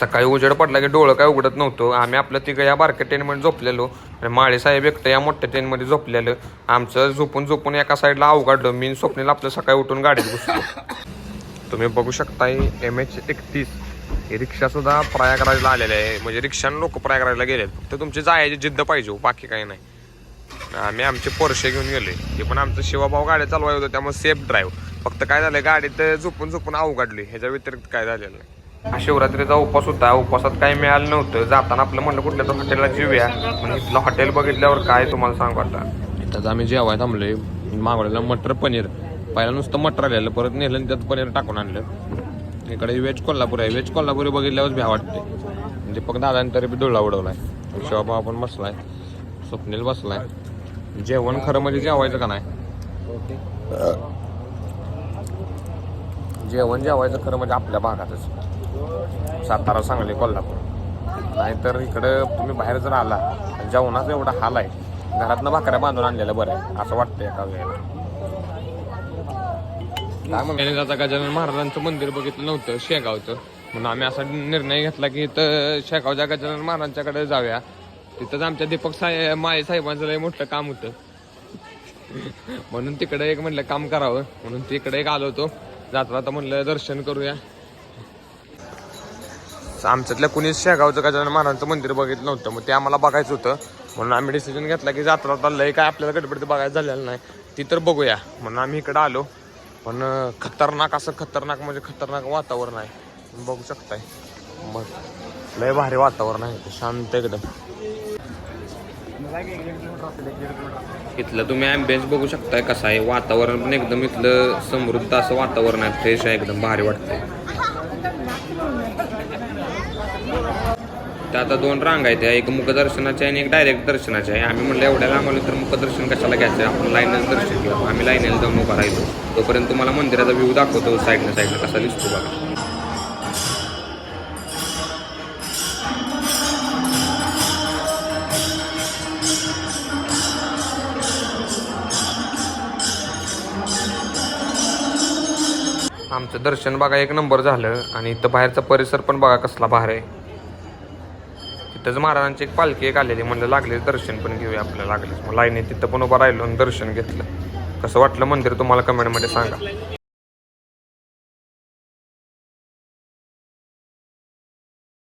सकाळी उजेड पडला की डोळं काय उघडत नव्हतं. आम्ही आपलं तिघं या बारक्या टेनमध्ये झोपलेलो. आणि माळेसाहेब एकटं या मोठ्या टेनमध्ये झोपलेलं. आमचं झोपून झोपून एका साईडला अवघडलं मी स्वप्नेला आपलं सकाळी उठून गाडीत घुसलो तुम्ही बघू शकताय एम एच एकतीस. ही रिक्षासुद्धा प्रयागराजला आलेले आहे. म्हणजे रिक्षाने लोक प्रयागराजला आहेत फक्त तुमची जायची जिद्द पाहिजे हो, बाकी काही नाही. आम्ही आमचे पोरशे घेऊन गेले ते पण आमचं शिवाभाऊ गाड्या चालवाय होतं त्यामुळे सेफ ड्राईव्ह फक्त काय झालं गाडीत झोपून झोपून अवघडली ह्याच्या व्यतिरिक्त काय झालेलं नाही. हा शिवरात्रीचा उपवास होता. उपवासात काही मिळालं नव्हतं. जाताना आपलं म्हणलं कुठल्या तर हॉटेलला जेऊया. पण इथलं हॉटेल बघितल्यावर काय तुम्हाला सांगू आता? इथं आम्ही जेवाय थांबलोय. मागवलेलं मटर पनीर. पहिला नुसतं मटर आलेलं परत नेलं आणि त्यात पनीर टाकून आणलं. इकडे व्हेज कोल्हापूर आहे. व्हेज कोल्हापुरी बघितल्यावर भ्या वाटते. म्हणजे दीपक दादाने तरी बी डोळा उडवलाय. शिवाबा आपण बसलाय. स्वप्नील बसलाय. जेवण खरं म्हणजे जेवायचं का नाही? जेवण जेवायचं खरं म्हणजे आपल्या भागातच. सातारा सांगली कोल्हापूर. नाहीतर इकडं तुम्ही बाहेर जर आला जेवणाचा एवढा हाल आहे. घरातनं भाकऱ्या बांधून आणलेलं बरं आहे असं वाटतं एका वेळेला. काय गजानन महाराजांचं मंदिर बघितलं नव्हतं शेगावचं म्हणून आम्ही असा निर्णय घेतला की इथं शेगावच्या गजानन महाराजांच्याकडे जाऊया. तिथंच आमच्या दीपक साहे माई साहेबांचं मोठं काम होतं. म्हणून तिकडे एक म्हणलं काम करावं. म्हणून तिकडे एक आलो होतो. जाता जाता म्हणलं दर्शन करूया. आमच्यातल्या कुणीच शेगावचं गजानन महाराजांचं मंदिर बघितलं नव्हतं. मग ते आम्हाला बघायचं होतं. म्हणून आम्ही डिसिजन घेतला की जात्रा जाता लय काय आपल्याला गडबडीत बघायचं झालेलं नाही. ती तर बघूया. म्हणून आम्ही इकडं आलो. पण खतरनाक असं खतरनाक म्हणजे खतरनाक वातावरण आहे. बघू शकताय. मग लय भारी वातावरण आहे. शांत एकदम. इथलं तुम्ही ॲम्बियन्स बघू शकताय कसं आहे. वातावरण पण एकदम इथलं समृद्ध असं वातावरण आहे. फ्रेश आहे एकदम भारी वाटतंय. त्या आता दोन रांग आहेत एक मुखदर्शनाची आणि एक डायरेक्ट दर्शनाची आहे. आम्ही म्हणलं एवढ्या लांब आलो तर मुखदर्शन कशाला घ्यायचं? आपण लाईनच दर्शन घेऊ आम्ही लाईनला जाऊन उभा राहिलो. तोपर्यंत तुम्हाला मंदिराचा व्ह्यू दाखवतो साईडनं साईडनं कसा दिसतो बघा. आमचं दर्शन बघा एक नंबर झालं. आणि इथं बाहेरचा परिसर पण बघा कसला बाहेर आहे. तिथंच महाराजांची एक पालखी एक आलेली म्हणलं लागलेच दर्शन पण घेऊया आपल्याला लागलेच. मग लाईनीत तिथं पण उभं राहिलो आणि दर्शन घेतलं. कसं वाटलं मंदिर तुम्हाला कमेंटमध्ये सांगा.